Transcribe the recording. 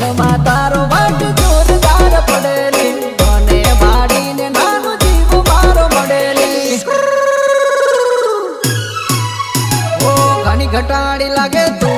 મનમાં તારો વાટ જોરદાર પડેલી. મને ઘટાડી લાગે તું.